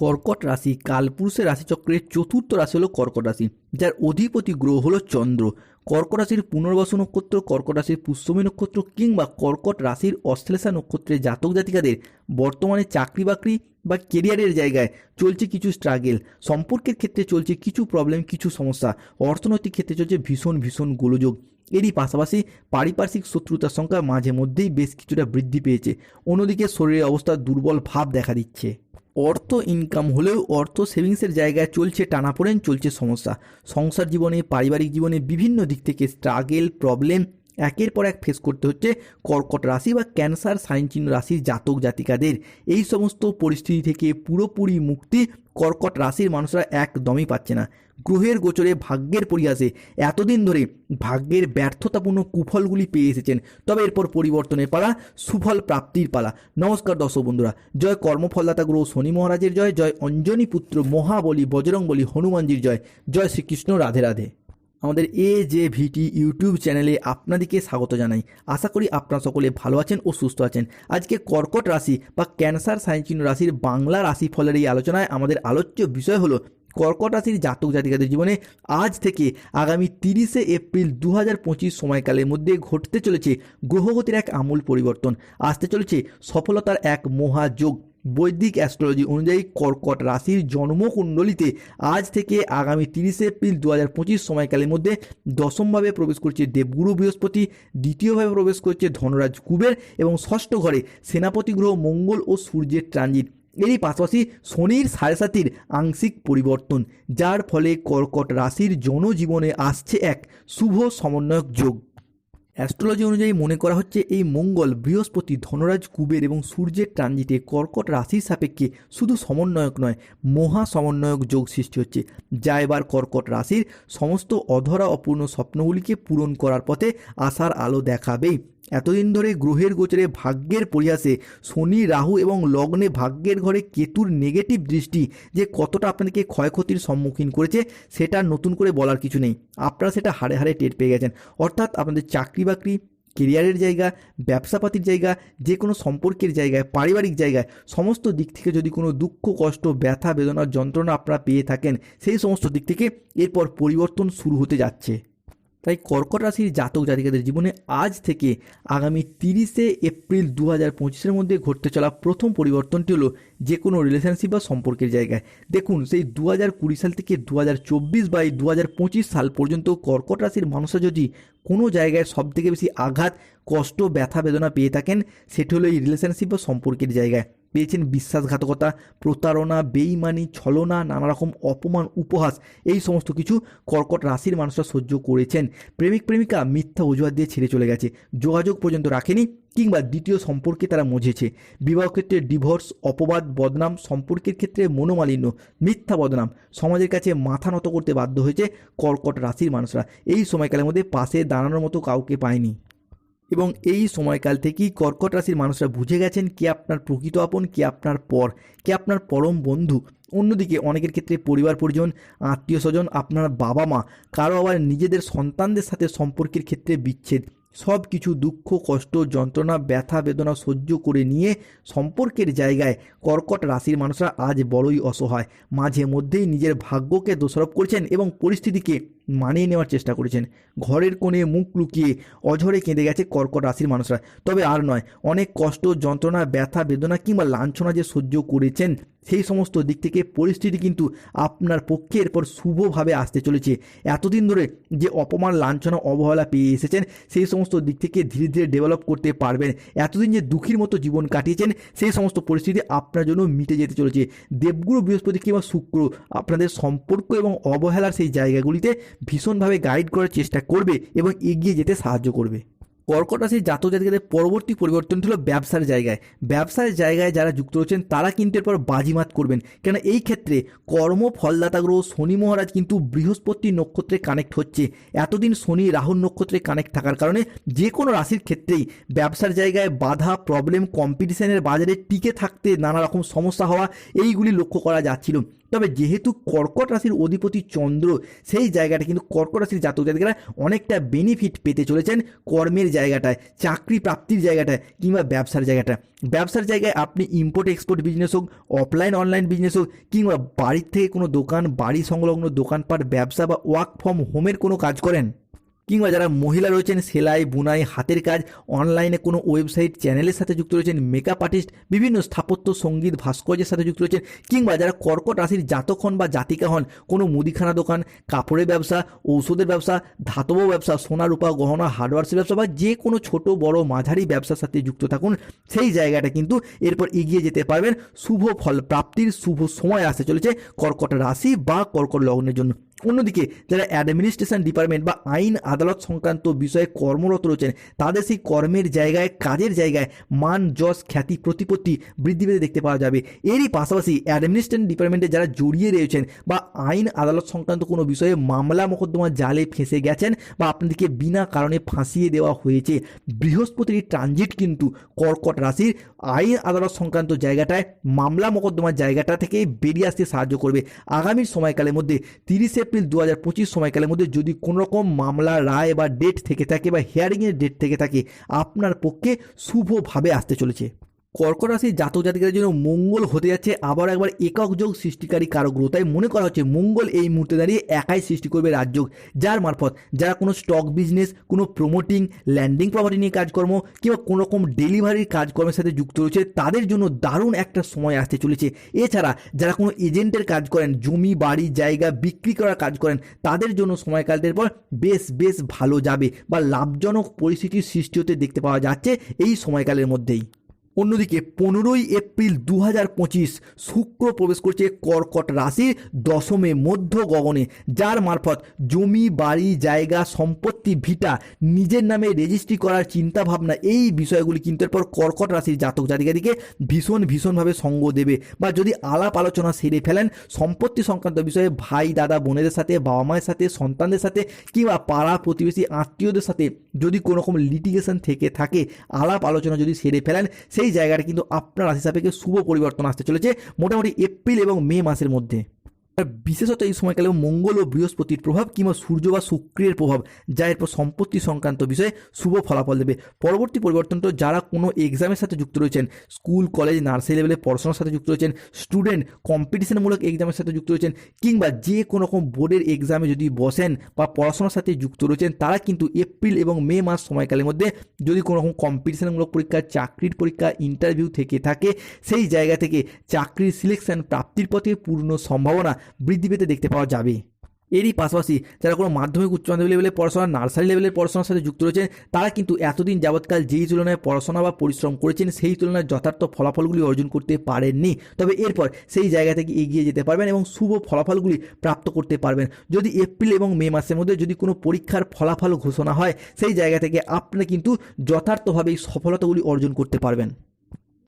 কর্কট রাশি, কালপুরুষের রাশিচক্রের চতুর্থ রাশি হলো কর্কট রাশি, যার অধিপতি গ্রহ হলো চন্দ্র। কর্কট রাশির পুনর্বাসু নক্ষত্র, কর্কট রাশির পুষ্যমী নক্ষত্র কিংবা কর্কট রাশির অশ্লেষা নক্ষত্রের জাতক জাতিকাদের বর্তমানে চাকরি বাকরি বা কেরিয়ারের জায়গায় চলছে কিছু স্ট্রাগেল সম্পর্কের ক্ষেত্রে চলছে কিছু প্রবলেম কিছু সমস্যা। অর্থনৈতিক ক্ষেত্রে চলছে ভীষণ ভীষণ গোলযোগ। এরই পাশাপাশি পারিপার্শ্বিক শত্রুতার সংখ্যা মাঝে মধ্যেই বেশ কিছুটা বৃদ্ধি পেয়েছে। অন্যদিকে শরীরের অবস্থা দুর্বল ভাব দেখা দিচ্ছে। অর্থ ইনকাম হলেও অর্থ সেভিংসের জায়গায় চলছে টানাপোড়েন, চলছে সমস্যা। সংসার জীবনে, পারিবারিক জীবনে বিভিন্ন দিক থেকে স্ট্রাগেল প্রবলেম একের পর এক ফেস করতে হচ্ছে কর্কট রাশি বা ক্যান্সার সাইন চিহ্ন রাশির জাতক জাতিকাদের। এই সমস্ত পরিস্থিতি থেকে পুরোপুরি মুক্তি কর্কট রাশির মানুষরা একদমই পাচ্ছে না। গ্রহের গোচরে ভাগ্যের পরিহাসে এতদিন ধরে ভাগ্যের ব্যর্থতাপূর্ণ কুফলগুলি পেয়ে এসেছেন। তবে এরপর পরিবর্তনের পালা, সুফল প্রাপ্তির পালা। নমস্কার দর্শক বন্ধুরা, জয় কর্মফলদাতা গ্রহ শনি মহারাজের জয় জয় অঞ্জনী পুত্র মহাবলী, বজরংবলী হনুমানজির জয়। জয় শ্রীকৃষ্ণ, রাধে রাধে। আমাদের এ জে ভিটি ইউটিউব চ্যানেলে আপনাদেরকে স্বাগত জানাই। আশা করি আপনারা সকলে ভালো আছেন ও সুস্থ আছেন। আজকে কর্কট রাশি বা ক্যান্সার সাইনচিহ্ন রাশির বাংলা রাশি ফলের এই আলোচনায় আমাদের আলোচ্য বিষয় হলো কর্কট রাশির জাতক জাতিকাদের জীবনে আজ থেকে আগামী তিরিশে এপ্রিল দু হাজার পঁচিশ সময়কালের মধ্যে ঘটতে চলেছে গ্রহগতির এক আমূল পরিবর্তন। আসতে চলেছে সফলতার এক মহাযোগ। বৈদিক অ্যাস্ট্রোলজি অনুযায়ী কর্কট রাশির জন্মকুণ্ডলিতে আজ থেকে আগামী তিরিশে এপ্রিল দু হাজার পঁচিশ সময়কালের মধ্যে দশমভাবে প্রবেশ করছে দেবগুরু বৃহস্পতি, দ্বিতীয়ভাবে প্রবেশ করছে ধনরাজ কুবের এবং ষষ্ঠ ঘরে সেনাপতি গ্রহ মঙ্গল ও সূর্যের ট্রানজিট এরই পাশাপাশি শনির সাড়ে সাতির আংশিক পরিবর্তন, যার ফলে কর্কট রাশির জনজীবনে আসছে এক শুভ সমন্বয়ক যোগ। অ্যাস্ট্রোলজি অনুযায়ী মনে করা হচ্ছে এই মঙ্গল, বৃহস্পতি, ধনরাজ, কুবের এবং সূর্যের ট্রানজিটে কর্কট রাশির সাপেক্ষে শুধু সমন্বয়ক নয়, মহা সমন্বয়ক যোগ সৃষ্টি হচ্ছে, যা এবার কর্কট রাশির সমস্ত অধরা অপূর্ণ স্বপ্নগুলিকে পূরণ করার পথে আশার আলো দেখাবেই। এতদিন ধরে গ্রহের গোচরে ভাগ্যের পরিহাসে শনি, রাহু এবং লগ্নে ভাগ্যের ঘরে কেতুর নেগেটিভ দৃষ্টি যে কতটা আপনাদেরকে ক্ষয়ক্ষতির সম্মুখীন করেছে, সেটা নতুন করে বলার কিছু নেই। আপনারা সেটা হারে হারে টের পেয়ে গেছেন। অর্থাৎ আপনাদের চাকরি বাকরি কেরিয়ারের জায়গা, ব্যবসাপাতির জায়গা, যে কোনো সম্পর্কের জায়গায়, পারিবারিক জায়গায়, সমস্ত দিক থেকে যদি কোনো দুঃখ, কষ্ট, ব্যথা, বেদনার যন্ত্রণা আপনারা পেয়ে থাকেন, সেই সমস্ত দিক থেকে এরপর পরিবর্তন শুরু হতে যাচ্ছে। তাই কর্কট রাশির জাতক জাতিকাদের জীবনে আজ থেকে আগামী তিরিশে এপ্রিল দু হাজার পঁচিশের মধ্যে ঘটতে চলা প্রথম পরিবর্তনটি হলো যে কোনো রিলেশনশিপ বা সম্পর্কের জায়গায়। দেখুন, সেই দু হাজার কুড়ি সাল থেকে দু হাজার চব্বিশ বাই দু হাজার পঁচিশ সাল পর্যন্ত কর্কট রাশির মানুষরা যদি কোনো জায়গায় সবথেকে বেশি আঘাত, কষ্ট, ব্যথা, বেদনা পেয়ে থাকেন, সেটি হলো এই রিলেশনশিপ বা সম্পর্কের জায়গায়। পেয়েছেন বিশ্বাসঘাতকতা, প্রতারণা, বেইমানি, ছলনা নানা রকম অপমান, উপহাস, এই সমস্ত কিছু কর্কট রাশির মানুষরা সহ্য করেছেন। প্রেমিক, প্রেমিকা মিথ্যা অজুহাত দিয়ে ছেড়ে চলে গেছে। যোগাযোগ পর্যন্ত রাখেনি কিংবা দ্বিতীয় সম্পর্কে তারা মজেছে। বিবাহ ক্ষেত্রে ডিভোর্স, অপবাদ, বদনাম, সম্পর্কের ক্ষেত্রে মনোমালিন্য, মিথ্যা বদনাম সমাজের কাছে মাথা নত করতে বাধ্য হয়েছে কর্কট রাশির মানুষরা। এই সময়কালের মধ্যে পাশে দাঁড়ানোর মতো কাউকে পায়নি। এবং এই সময়কাল থেকেই কর্কট রাশির মানুষরা বুঝে গেছেন কে আপনার প্রকৃত আপন, কে আপনার পর, কে আপনার পরম বন্ধু। অন্যদিকে অনেকের ক্ষেত্রে পরিবার পরিজন, আত্মীয় স্বজন, আপনার বাবা মা, কারও আবার নিজেদের সন্তানদের সাথে সম্পর্কের ক্ষেত্রে বিচ্ছেদ। সব কিছু দুঃখ, কষ্ট, যন্ত্রণা, ব্যথা, বেদনা সহ্য করে নিয়ে সম্পর্কের জায়গায় কর্কট রাশির মানুষরা আজ বড়ই অসহায়। মাঝে মধ্যেই নিজের ভাগ্যকে দোষারোপ করছেন এবং পরিস্থিতিকে মানিয়ে নেওয়ার চেষ্টা করেছেন। ঘরের কোণে মুখ লুকিয়ে অঝরে কেঁদে গেছে কর্কট রাশির মানুষরা। তবে আর নয়, অনেক কষ্ট, যন্ত্রণা, ব্যথা, বেদনা কিংবা লাঞ্ছনা যে সহ্য করেছেন, সেই সমস্ত দিক থেকে পরিস্থিতি কিন্তু আপনার পক্ষে এরপর শুভভাবে আসতে চলেছে। এতদিন ধরে যে অপমান, লাঞ্ছনা, অবহেলা পেয়ে এসেছেন, সেই সমস্ত দিক থেকে ধীরে ধীরে ডেভেলপ করতে পারবেন। এতদিন যে দুঃখীর মতো জীবন কাটিয়েছেন, সেই সমস্ত পরিস্থিতি আপনার জন্য মিটে যেতে চলেছে। দেবগুরু বৃহস্পতি কিংবা শুক্র আপনাদের সম্পর্ক এবং অবহেলার সেই জায়গাগুলিতে ভীষণভাবে গাইড করার চেষ্টা করবে এবং এগিয়ে যেতে সাহায্য করবে। কর্কট রাশির জাতক জাতিকাদের পরবর্তী পরিবর্তন হলো ব্যবসার জায়গায়। ব্যবসার জায়গায় যারা যুক্ত রয়েছেন, তারা কিন্তু এরপর বাজিমাত করবেন। কেন এই ক্ষেত্রে কর্ম ফলদাতা গ্রহ শনি মহারাজ কিন্তু বৃহস্পতি নক্ষত্রে কানেক্ট হচ্ছে। এতদিন শনি রাহুর নক্ষত্রে কানেক্ট থাকার কারণে যে কোনো রাশির ক্ষেত্রেই ব্যবসার জায়গায় বাধা প্রবলেম কম্পিটিশনের বাজারে টিকে থাকতে নানা রকম সমস্যা হওয়া, এইগুলি লক্ষ্য করা যাচ্ছিল। তবে যেহেতু কর্কট রাশির অধিপতি চন্দ্র, সেই জায়গাটা কিন্তু কর্কট রাশির জাতক জাতিকারা অনেকটা বেনিফিট পেতে চলেছেন কর্মের জায়গাটায়, চাকরি প্রাপ্তির জায়গাটায় কিংবা ব্যবসার জায়গাটা ব্যবসার জায়গায় আপনি ইম্পোর্ট এক্সপোর্ট বিজনেস হোক অফলাইন অনলাইন বিজনেস হোক, কিংবা বাড়ির থেকে কোনো দোকান, বাড়ি সংলগ্ন দোকানপাট, ব্যবসা বা ওয়ার্ক ফ্রম হোমের কোনো কাজ করেন? কিংবা যারা মহিলা রয়েছেন, সেলাই, বুনাই, হাতের কাজ, অনলাইনে কোনো ওয়েবসাইট চ্যানেলের সাথে যুক্ত রয়েছেন মেকআপ আর্টিস্ট বিভিন্ন স্থাপত্য, সংগীত, ভাস্কর্যের সাথে যুক্ত রয়েছেন, কিংবা যারা কর্কট রাশির জাতক হন বা জাতিকা হন, কোনো মুদিখানা দোকান, কাপড়ের ব্যবসা, ঔষধের ব্যবসা, ধাতব ব্যবসা, সোনা রূপা, গহনা, হার্ডওয়ার্সের ব্যবসা বা যে কোনো ছোট, বড়, মাঝারি ব্যবসার সাথে যুক্ত থাকুন, সেই জায়গাটা কিন্তু এরপর এগিয়ে যেতে পারবেন। শুভ ফল প্রাপ্তির শুভ সময় আসতে চলেছে কর্কট রাশি বা কর্কট লগ্নের জন্য। অন্যদিকে যারা অ্যাডমিনিস্ট্রেশন ডিপার্টমেন্ট বা আইন আদালত সংক্রান্ত বিষয়ে কর্মরত রয়েছেন, তাদের সেই কর্মের জায়গায়, কাজের জায়গায় মান, যশ, খ্যাতি, প্রতিপত্তি বৃদ্ধি পেতে দেখতে পাওয়া যাবে। এরই পাশাপাশি অ্যাডমিনিস্ট্রেশন ডিপার্টমেন্টে যারা জড়িয়ে রয়েছেন বা আইন আদালত সংক্রান্ত কোনো বিষয়ে মামলা মোকদ্দমা জালে ফেঁসে গেছেন বা আপনাদেরকে বিনা কারণে ফাঁসিয়ে দেওয়া হয়েছে, বৃহস্পতির ট্রানজিট কিন্তু কর্কট রাশির আইন আদালত সংক্রান্ত জায়গাটায়, মামলা মোকদ্দমার জায়গাটা থেকে বেরিয়ে আসতে সাহায্য করবে। আগামী সময়কালের মধ্যে তিরিশে এপ্রিল দু হাজার পঁচিশ সময়কালের মধ্যে যদি কোনোরকম মামলা, রায় বা ডেট থেকে থাকে বা হিয়ারিংয়ের ডেট থেকে থাকে, আপনার পক্ষে শুভভাবে আসতে চলেছে। কর্কট রাশির জাতক জাতিকাদের জন্য মঙ্গল হতে যাচ্ছে, আবার একবার একক যোগ সৃষ্টিকারী কারক গ্রহ তাই মনে করা হচ্ছে মঙ্গল এই মুহূর্তে দাঁড়িয়ে একাই সৃষ্টি করবে রাজযোগ যার মারফত যারা কোনো স্টক বিজনেস কোনো প্রমোটিং ল্যান্ডিং প্রপার্টি নিয়ে কাজকর্ম, কিংবা কোনো রকম ডেলিভারির কাজকর্মের সাথে যুক্ত রয়েছে, তাদের জন্য দারুণ একটা সময় আসতে চলেছে। এছাড়া যারা কোনো এজেন্টের কাজ করেন, জমি, বাড়ি, জায়গা বিক্রি করার কাজ করেন, তাদের জন্য সময়কালটির পর বেশ বেশ ভালো যাবে বা লাভজনক পরিস্থিতির সৃষ্টি হতে দেখতে পাওয়া যাচ্ছে এই সময়কালের মধ্যেই। অন্যদিকে পনেরোই এপ্রিল দু হাজার পঁচিশ শুক্র প্রবেশ করছে কর্কট রাশির দশমে মধ্য গগনে, যার মারফত জমি, বাড়ি, জায়গা, সম্পত্তি, ভিটা নিজের নামে রেজিস্ট্রি করার চিন্তা ভাবনা এই বিষয়গুলি কিন্তু এরপর কর্কট রাশির জাতক জাতিকাদিকে ভীষণ ভীষণভাবে সঙ্গ দেবে। বা যদি আলাপ আলোচনা সেরে ফেলেন, সম্পত্তি সংক্রান্ত বিষয়ে ভাই, দাদা, বোনেদের সাথে, বাবা মায়ের সাথে, সন্তানদের সাথে কিংবা পাড়া প্রতিবেশী, আত্মীয়দের সাথে যদি কোনো রকম লিটিগেশন থেকে থাকে, আলাপ আলোচনা যদি সেরে ফেলেন, সেই জায়গাটা কিন্তু আপনার রাশি সাপেক্ষে শুভ পরিবর্তন আসতে চলেছে মোটামুটি এপ্রিল এবং মে মাসের মধ্যে। বিশেষত এই সময়কালে মঙ্গল ও বৃহস্পতির প্রভাব কিংবা সূর্য বা শুক্রের প্রভাব, যা এরপর সম্পত্তি সংক্রান্ত বিষয়ে শুভ ফলাফল দেবে। পরবর্তী পরিবর্তন তো যারা কোনো এক্সামের সাথে যুক্ত রয়েছেন স্কুল কলেজ নার্সারি লেভেলে পড়াশোনার সাথে যুক্ত রয়েছেন স্টুডেন্ট কম্পিটিশনমূলক এক্সামের সাথে যুক্ত রয়েছেন, কিংবা যে কোনো রকম বোর্ডের এক্সামে যদি বসেন বা পড়াশোনার সাথে যুক্ত রয়েছেন, তারা কিন্তু এপ্রিল এবং মে মাস সময়কালের মধ্যে যদি কোনো রকম কম্পিটিশনমূলক পরীক্ষা, চাকরির পরীক্ষা ইন্টারভিউ থেকে থাকে, সেই জায়গা থেকে চাকরির সিলেকশন প্রাপ্তির পথে পূর্ণ সম্ভাবনা বৃদ্ধি পেতে দেখতে পাওয়া যাবে। এরই পাশাপাশি যারা কোনো মাধ্যমিক উচ্চ মাধ্যমিক লেভেলের পড়াশোনা, নার্সারি লেভেলের পড়াশোনার সাথে যুক্ত রয়েছেন, তারা কিন্তু এতদিন যাবৎকাল যেই তুলনায় পড়াশোনা বা পরিশ্রম করেছেন, সেই তুলনায় যথার্থ ফলাফলগুলি অর্জন করতে পারেননি। তবে এরপর সেই জায়গা থেকে এগিয়ে যেতে পারবেন এবং শুভ ফলাফলগুলি প্রাপ্ত করতে পারবেন। যদি এপ্রিল এবং মে মাসের মধ্যে যদি কোনো পরীক্ষার ফলাফল ঘোষণা হয়, সেই জায়গা থেকে আপনি কিন্তু যথার্থভাবে এই সফলতাগুলি অর্জন করতে পারবেন।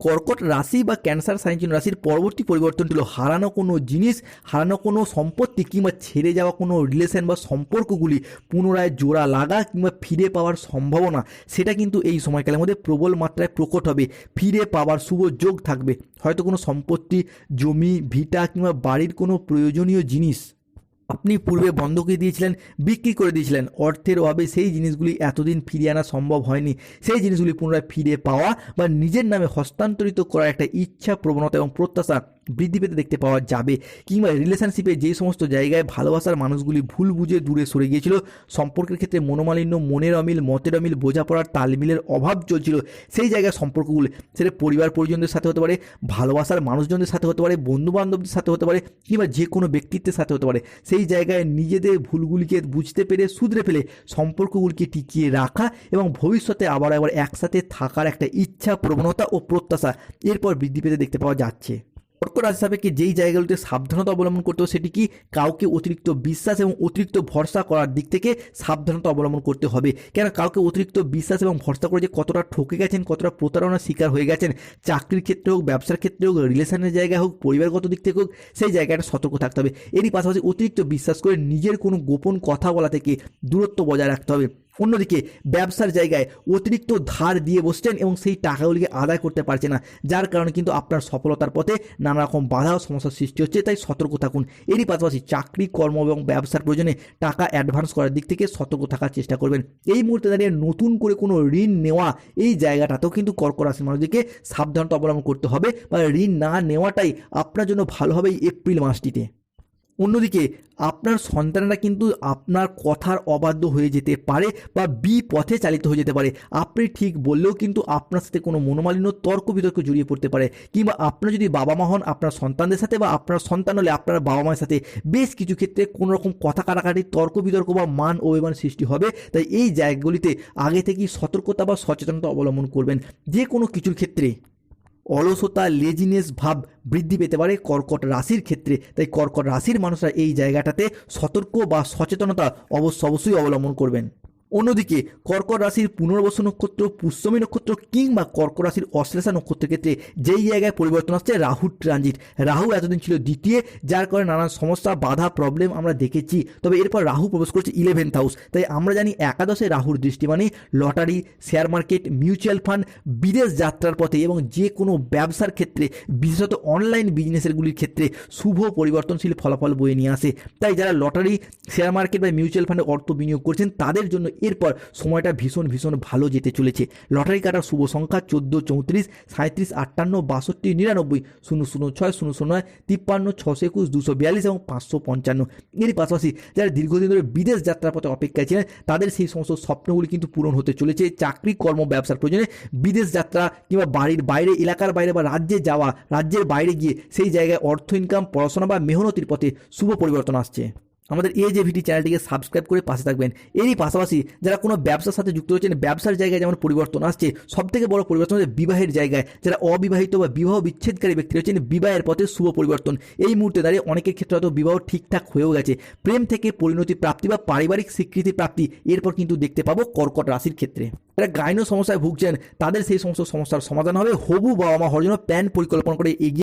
কর্কট রাশি বা ক্যান্সার সাইনচিন রাশির পরবর্তী পরিবর্তনটি হলো হারানো কোনো জিনিস, হারানো কোনো সম্পত্তি কিংবা ছেড়ে যাওয়া কোনো রিলেশন বা সম্পর্কগুলি পুনরায় জোড়া লাগা কিংবা ফিরে পাওয়ার সম্ভাবনা, সেটা কিন্তু এই সময়কালের মধ্যে প্রবল মাত্রায় প্রকট হবে। ফিরে পাওয়ার শুভ যোগ থাকবে। হয়তো কোনো সম্পত্তি, জমি, ভিটা কিংবা বাড়ির কোনো প্রয়োজনীয় জিনিস। আপনি পূর্বে বন্ধকে দিয়েছিলেন, বিক্রি করে দিয়েছিলেন। অর্থের অভাবে সেই জিনিসগুলি এতদিন ফিরিয়ে আনা সম্ভব হয়নি। সেই জিনিসগুলি পুনরায় ফিরে পাওয়া বা নিজের নামে হস্তান্তরিত করার একটা ইচ্ছা প্রবণতা এবং প্রত্যাশা বৃদ্ধি পেতে দেখতে পাওয়া যাবে। কিংবা রিলেশনশিপে যে সমস্ত জায়গায় ভালোবাসার মানুষগুলি ভুল বুঝে দূরে সরে গিয়েছিল, সম্পর্কের ক্ষেত্রে মনোমালিন্য, মনের অমিল, মতের অমিল, বোঝাপড়ার তালমিলের অভাব চলছিল। সেই জায়গায় সম্পর্কগুলি, সেটা পরিবার পরিজনদের সাথে হতে পারে, ভালোবাসার মানুষজনদের সাথে হতে পারে বন্ধু বান্ধবদের সাথে হতে পারে, কিংবা যে কোনো ব্যক্তিত্বের সাথে হতে পারে। সেই জায়গায় নিজেদের ভুলগুলিকে বুঝতে পেরে শুধরে ফেলে সম্পর্কগুলিকে টিকিয়ে রাখা এবং ভবিষ্যতে আবার একবার একসাথে থাকার একটা ইচ্ছা, প্রবণতা ও প্রত্যাশা এরপর বৃদ্ধি পেতে দেখতে পাওয়া যাচ্ছে। কর্কট রাশি সাপেক্ষে যেই জায়গাগুলিতে সাবধানতা অবলম্বন করতে হবে সেটি কি কাউকে অতিরিক্ত বিশ্বাস এবং অতিরিক্ত ভরসা করার দিক থেকে সাবধানতা অবলম্বন করতে হবে? কেন কাউকে অতিরিক্ত বিশ্বাস এবং ভরসা করে যে কতটা ঠকে গেছেন, কতটা প্রতারণার শিকার হয়ে গেছেন, চাকরির ক্ষেত্রে হোক, ব্যবসার ক্ষেত্রে হোক, রিলেশনের জায়গায় হোক, পরিবারগত দিক থেকে হোক, সেই জায়গাটা সতর্ক থাকতে হবে। এরই পাশাপাশি অতিরিক্ত বিশ্বাস করে নিজের কোনো গোপন কথা বলা থেকে দূরত্ব বজায় রাখতে হবে। অন্যদিকে ব্যবসার জায়গায় অতিরিক্ত ধার দিয়ে বসছেন এবং সেই টাকাগুলিকে আদায় করতে পারছে না। যার কারণে কিন্তু আপনার সফলতার পথে নানা রকম বাধা ও সমস্যার সৃষ্টি হচ্ছে। তাই সতর্ক থাকুন। এরই পাশাপাশি চাকরি, কর্ম এবং ব্যবসার প্রয়োজনে টাকা অ্যাডভান্স করার দিক থেকে সতর্ক থাকার চেষ্টা করবেন। এই মুহূর্তে দাঁড়িয়ে নতুন করে কোনো ঋণ নেওয়া এই জায়গাটাতেও কিন্তু কর্কট রাশির মানুষদেরকে সাবধানতা অবলম্বন করতে হবে বা ঋণ না নেওয়াটাই আপনার জন্য ভালো হবে এই এপ্রিল মাসটিতে। অন্যদিকে, আপনার সন্তানরা কিন্তু আপনার কথার অবাধ্য হয়ে যেতে পারে বা বি পথে চালিত হয়ে যেতে পারে। আপনি ঠিক বললেও কিন্তু আপনার সাথে কোনো মনোমালিন্য, তর্ক বিতর্ক জড়িয়ে পড়তে পারে। কিংবা আপনার যদি বাবা মা হন, আপনার সন্তানদের সাথে বা আপনার সন্তান হলে আপনার বাবা মায়ের সাথে বেশ কিছু ক্ষেত্রে কোনো রকম কথা কাটাকাটি, তর্ক বিতর্ক বা মান অভিমান সৃষ্টি হবে। তাই এই জায়গাগুলিতে আগে থেকেই সতর্কতা বা সচেতনতা অবলম্বন করবেন। যে কোনো কিছুর ক্ষেত্রে। অলসতা লেজিনেস ভাব বৃদ্ধি পেতে পারে কর্কট রাশির ক্ষেত্রে। তাই কর্কট রাশির মানুষরা এই জায়গাটাতে সতর্ক বা সচেতনতা অবশ্য অবশ্যই অবলম্বন করবেন। অন্যদিকে, কর্কট রাশির পুনর্বসু নক্ষত্র, পুষ্যমী নক্ষত্র কিংবা কর্কট রাশির অশ্লেষা নক্ষত্রের ক্ষেত্রে যেই জায়গায় পরিবর্তন আসছে রাহুর ট্রানজিট রাহু এতদিন ছিল দ্বিতীয়, যার কারণে নানান সমস্যা, বাধা প্রবলেম আমরা দেখেছি। তবে এরপর রাহু প্রবেশ করছে ইলেভেন্থ হাউস তাই আমরা জানি একাদশে রাহুর দৃষ্টি মানে lottery share market mutual fund বিদেশ যাত্রার পথে এবং যে কোনো ব্যবসার ক্ষেত্রে, বিশেষত অনলাইন বিজনেসেরগুলির ক্ষেত্রে শুভ পরিবর্তনশীল ফলাফল বয়ে নিয়ে আসে। তাই যারা লটারি শেয়ার মার্কেট বা মিউচুয়াল ফান্ডে অর্থ বিনিয়োগ করছেন, তাদের জন্য এরপর সময়টা ভীষণ ভীষণ ভালো যেতে চলেছে। লটারি কাটার শুভ সংখ্যা চোদ্দ চৌত্রিশ, সাঁত্রিশ, আটান্ন, বাষট্টি, নিরানব্বই শূন্য শূন্য ছয় শূন্য শূন্য নয়, তিপ্পান্ন, ছশো একুশ, দুশো বিয়াল্লিশ এবং পাঁচশো পঞ্চান্ন। এর পাশাপাশি যারা দীর্ঘদিন ধরে বিদেশ যাত্রার পথে অপেক্ষায় ছিলেন, তাদের সেই সমস্ত স্বপ্নগুলি কিন্তু পূরণ হতে চলেছে। চাকরি, কর্ম, ব্যবসার প্রয়োজনে বিদেশ যাত্রা কিংবা বাড়ির বাইরে, এলাকার বাইরে বা রাজ্যে যাওয়া, রাজ্যের বাইরে গিয়ে সেই জায়গায় অর্থ ইনকাম পড়াশোনা বা মেহনতির পথে শুভ পরিবর্তন আসছে। আমাদের এই যে ভিডি চ্যানেলটিকে সাবস্ক্রাইব করে পাশে থাকবেন। এরই পাশাপাশি যারা কোনো ব্যবসার সাথে যুক্ত রয়েছেন, ব্যবসার জায়গায় যেমন পরিবর্তন আসছে সব থেকে বড় পরিবর্তন হচ্ছে বিবাহের জায়গায়। যারা অবিবাহিত বা বিবাহ বিচ্ছেদকারী ব্যক্তি রয়েছেন, বিবাহের পথে শুভ পরিবর্তন। এই মুহূর্তে দাঁড়িয়ে অনেকের ক্ষেত্রে হয়তো বিবাহ ঠিকঠাক হয়েও গেছে। প্রেম থেকে পরিণতি প্রাপ্তি বা পারিবারিক স্বীকৃতি প্রাপ্তি, এরপর কিন্তু দেখতে পাবো কর্কট রাশির ক্ষেত্রে। যারা গাইনো সমস্যায় ভুগছেন, তাদের সেই সমস্ত সমস্যার সমাধান হবে। হবু বাবা মা হওয়ার জন্য প্ল্যান পরিকল্পনা করে এগিয়ে